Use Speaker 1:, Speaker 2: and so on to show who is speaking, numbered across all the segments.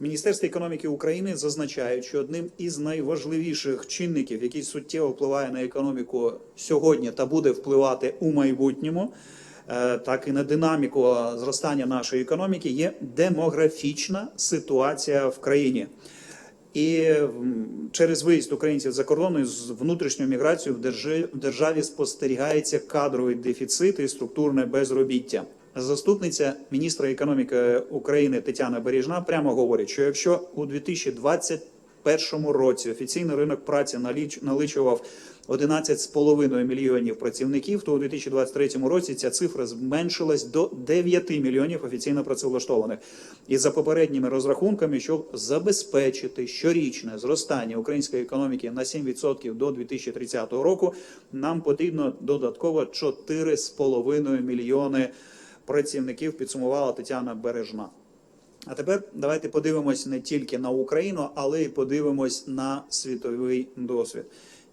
Speaker 1: В Міністерстві економіки України зазначають, що одним із найважливіших чинників, який суттєво впливає на економіку сьогодні та буде впливати у майбутньому, е, так і на динаміку зростання нашої економіки, є демографічна ситуація в країні. І через виїзд українців за кордон і з внутрішньою міграцією в державі спостерігається кадровий дефіцит і структурне безробіття. Заступниця міністра економіки України Тетяна Бережна прямо говорить, що якщо у 2021 році офіційний ринок праці наліч- налічував 11,5 мільйонів працівників, то у 2023 році ця цифра зменшилась до 9 мільйонів офіційно працевлаштованих. І за попередніми розрахунками, щоб забезпечити щорічне зростання української економіки на 7% до 2030 року, нам потрібно додатково 4,5 мільйони працівників, підсумувала Тетяна Бережна. А тепер давайте подивимось не тільки на Україну, але й подивимось на світовий досвід.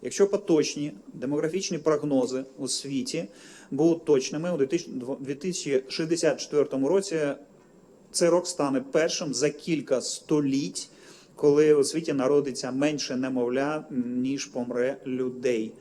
Speaker 1: Якщо поточні демографічні прогнози у світі будуть точними, у 2064 році цей рок стане першим за кілька століть, коли у світі народиться менше немовля, ніж помре людей.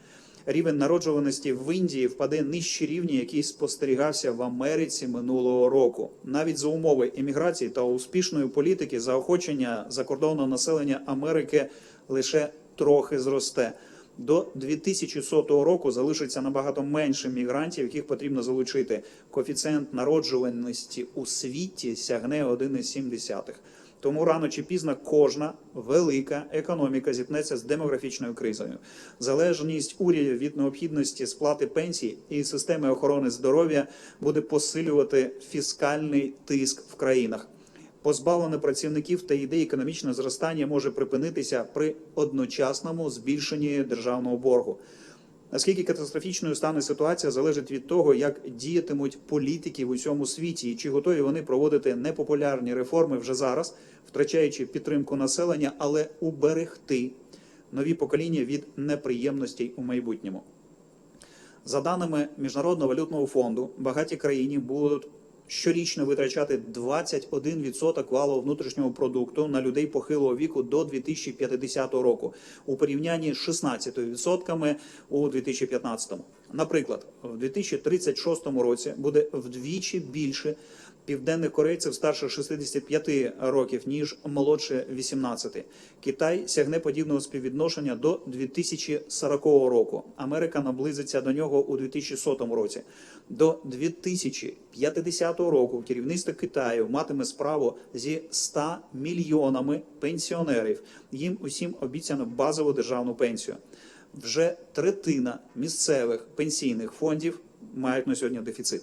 Speaker 1: Рівень народжуваності в Індії впаде нижче рівня, який спостерігався в Америці минулого року. Навіть за умови еміграції та успішної політики заохочення закордонного населення Америки лише трохи зросте. До 2100 року залишиться набагато менше мігрантів, яких потрібно залучити. Коефіцієнт народжуваності у світі сягне 1,7. Тому рано чи пізно кожна велика економіка зіткнеться з демографічною кризою. Залежність урядів від необхідності сплати пенсій і системи охорони здоров'я буде посилювати фіскальний тиск в країнах. Позбавлене працівників та ідей економічне зростання може припинитися при одночасному збільшенні державного боргу. Наскільки катастрофічною стане ситуація, залежить від того, як діятимуть політики в усьому світі, і чи готові вони проводити непопулярні реформи вже зараз, втрачаючи підтримку населення, але уберегти нові покоління від неприємностей у майбутньому. За даними Міжнародного валютного фонду, багаті країни будуть щорічно витрачати 21% валового внутрішнього продукту на людей похилого віку до 2050 року у порівнянні з 16% у 2015. Наприклад, в 2036 році буде вдвічі більше південних корейців старше 65 років, ніж молодше 18. Китай сягне подібного співвідношення до 2040 року. Америка наблизиться до нього у 2100 році. До 2050 року керівництво Китаю матиме справу зі 100 мільйонами пенсіонерів. Їм усім обіцяно базову державну пенсію. Вже третина місцевих пенсійних фондів мають на сьогодні дефіцит.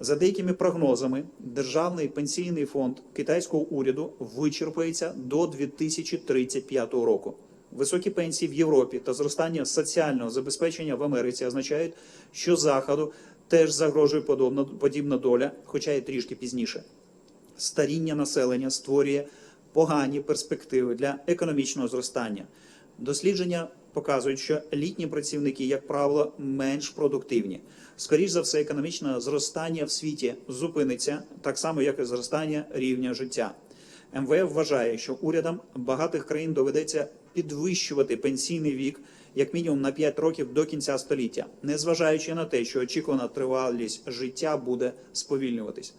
Speaker 1: За деякими прогнозами, державний пенсійний фонд китайського уряду вичерпається до 2035 року. Високі пенсії в Європі та зростання соціального забезпечення в Америці означають, що заходу теж загрожує подобна подібна доля, хоча й трішки пізніше. Старіння населення створює погані перспективи для економічного зростання. Дослідження показують, що літні працівники, як правило, менш продуктивні. Скоріш за все, економічне зростання в світі зупиниться так само, як і зростання рівня життя. МВФ вважає, що урядам багатих країн доведеться підвищувати пенсійний вік як мінімум на 5 років до кінця століття, незважаючи на те, що очікувана тривалість життя буде сповільнюватись.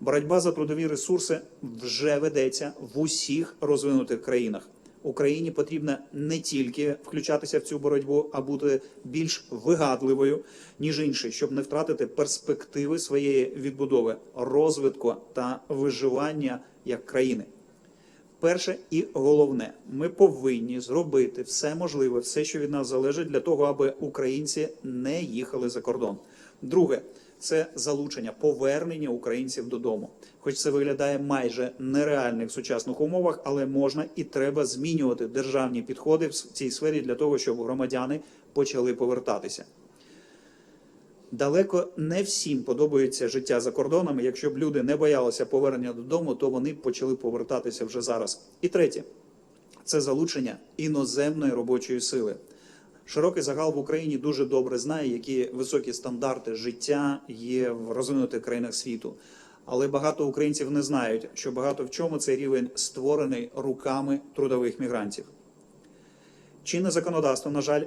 Speaker 1: Боротьба за трудові ресурси вже ведеться в усіх розвинутих країнах. Україні потрібно не тільки включатися в цю боротьбу, а бути більш вигадливою ніж інші, щоб не втратити перспективи своєї відбудови, розвитку та виживання як країни. Перше і головне, ми повинні зробити все можливе, все, що від нас залежить, для того, аби українці не їхали за кордон. Друге це залучення, повернення українців додому. Хоч це виглядає майже нереальним в сучасних умовах, але можна і треба змінювати державні підходи в цій сфері для того, щоб громадяни почали повертатися. Далеко не всім подобається життя за кордонами. Якщо б люди не боялися повернення додому, то вони б почали повертатися вже зараз. І третє це залучення іноземної робочої сили. Широкий загал в Україні дуже добре знає, які високі стандарти життя є в розвинутих країнах світу. Але багато українців не знають, що багато в чому цей рівень створений руками трудових мігрантів. Чинне законодавство, на жаль,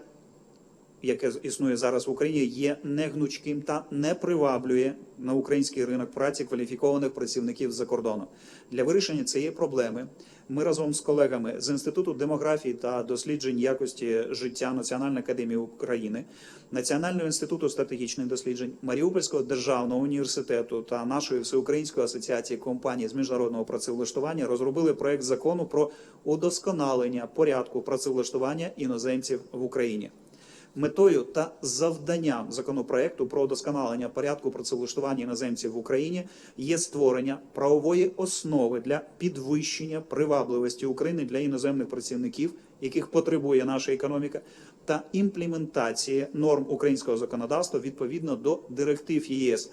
Speaker 1: яке існує зараз в Україні, є негнучким та не приваблює на український ринок праці кваліфікованих працівників з-за кордону. Для вирішення цієї проблеми ми разом з колегами з Інституту демографії та досліджень якості життя Національної академії України, Національного інституту стратегічних досліджень, Маріупольського державного університету та нашої всеукраїнської асоціації компаній з міжнародного працевлаштування розробили проект закону про удосконалення порядку працевлаштування іноземців в Україні. Метою та завданням законопроекту про удосконалення порядку працевлаштування іноземців в Україні є створення правової основи для підвищення привабливості України для іноземних працівників, яких потребує наша економіка, та імплементації норм українського законодавства відповідно до директив ЄС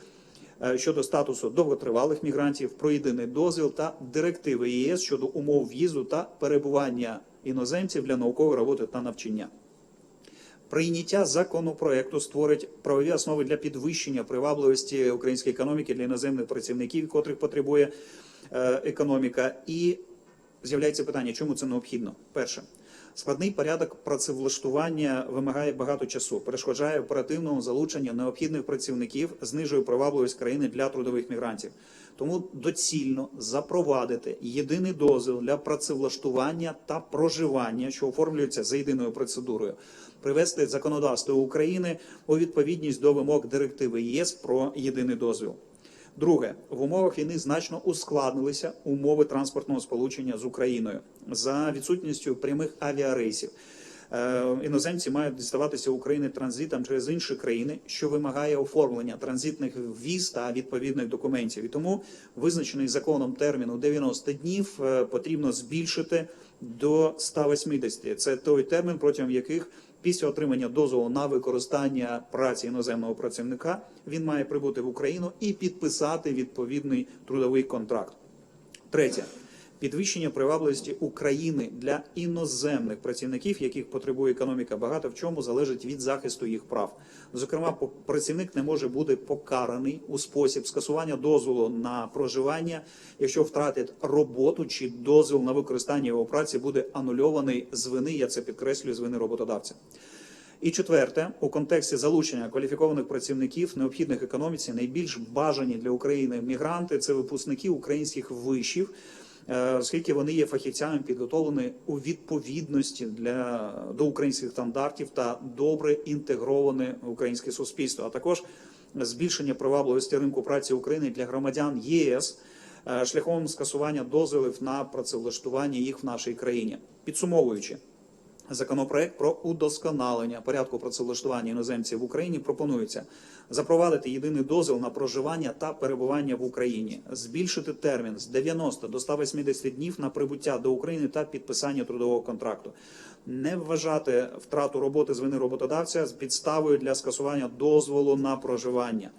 Speaker 1: е, щодо статусу довготривалих мігрантів, про єдиний дозвіл та директиви ЄС щодо умов в'їзду та перебування іноземців для наукової роботи та навчання. Прийняття законопроекту створить правові основи для підвищення привабливості української економіки для іноземних працівників, котрих потребує е, економіка. І з'являється питання, чому це необхідно? Перше, складний порядок працевлаштування вимагає багато часу, перешкоджає оперативному залученню необхідних працівників, знижує привабливість країни для трудових мігрантів. Тому доцільно запровадити єдиний дозвіл для працевлаштування та проживання, що оформлюється за єдиною процедурою, привести законодавство України у відповідність до вимог директиви ЄС про єдиний дозвіл. Друге, в умовах війни значно ускладнилися умови транспортного сполучення з Україною за відсутністю прямих авіарейсів. Е, Іноземці мають діставатися України транзитом через інші країни, що вимагає оформлення транзитних віз та відповідних документів. І тому визначений законом термін у 90 днів е, потрібно збільшити до 180. Це той термін, протягом яких після отримання дозволу на використання праці іноземного працівника він має прибути в Україну і підписати відповідний трудовий контракт. Третє. Підвищення привабливості України для іноземних працівників, яких потребує економіка, багато в чому залежить від захисту їх прав. Зокрема, працівник не може бути покараний у спосіб скасування дозволу на проживання, якщо втратить роботу чи дозвіл на використання його праці буде анульований з вини. Я це підкреслюю з вини роботодавця. І четверте, у контексті залучення кваліфікованих працівників, необхідних економіці, найбільш бажані для України мігранти це випускники українських вишів, оскільки вони є фахівцями, підготовлені у відповідності для до українських стандартів та добре інтегроване українське суспільство, а також збільшення привабливості ринку праці України для громадян ЄС е, шляхом скасування дозволів на працевлаштування їх в нашій країні. Підсумовуючи. Законопроект про удосконалення порядку працевлаштування іноземців в Україні пропонується запровадити єдиний дозвіл на проживання та перебування в Україні, збільшити термін з 90 до 180 днів на прибуття до України та підписання трудового контракту, не вважати втрату роботи з вини роботодавця з підставою для скасування дозволу на проживання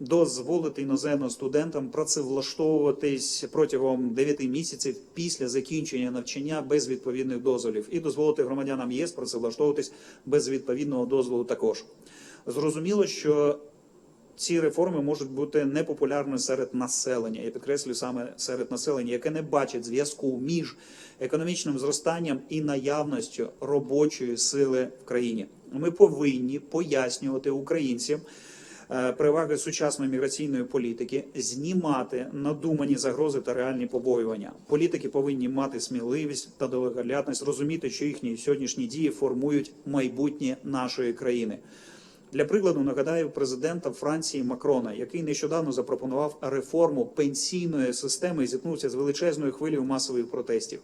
Speaker 1: дозволити іноземним студентам працевлаштовуватись протягом 9 місяців після закінчення навчання без відповідних дозволів, і дозволити громадянам ЄС працевлаштовуватись без відповідного дозволу також. Зрозуміло, що ці реформи можуть бути непопулярними серед населення. Я підкреслюю саме серед населення, яке не бачить зв'язку між економічним зростанням і наявністю робочої сили в країні. Ми повинні пояснювати українцям. Е, Переваги сучасної міграційної політики знімати надумані загрози та реальні побоювання. Політики повинні мати сміливість та далекоглядність, розуміти, що їхні сьогоднішні дії формують майбутнє нашої країни. Для прикладу нагадаю президента Франції Макрона, який нещодавно запропонував реформу пенсійної системи і зіткнувся з величезною хвилею масових протестів.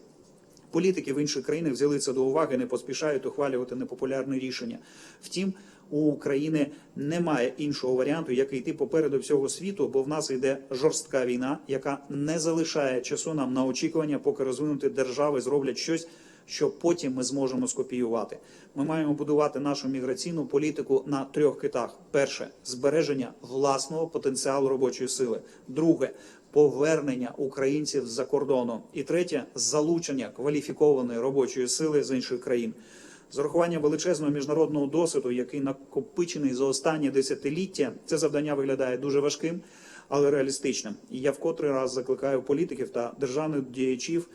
Speaker 1: Політики в інших країнах взяли це до уваги, не поспішають ухвалювати непопулярні рішення. Втім, у України немає іншого варіанту, як йти попереду всього світу, бо в нас йде жорстка війна, яка не залишає часу нам на очікування, поки розвинуті держави зроблять щось, що потім ми зможемо скопіювати. Ми маємо будувати нашу міграційну політику на трьох китах: перше збереження власного потенціалу робочої сили. Друге повернення українців з-за кордону. І третє залучення кваліфікованої робочої сили з інших країн. З урахуванням величезного міжнародного досвіду, який накопичений за останні десятиліття, це завдання виглядає дуже важким. але реалістичним. І я вкотрий раз закликаю політиків та державних діячів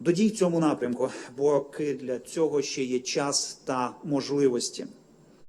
Speaker 1: до дій в цьому напрямку, бо для цього ще є час та можливості.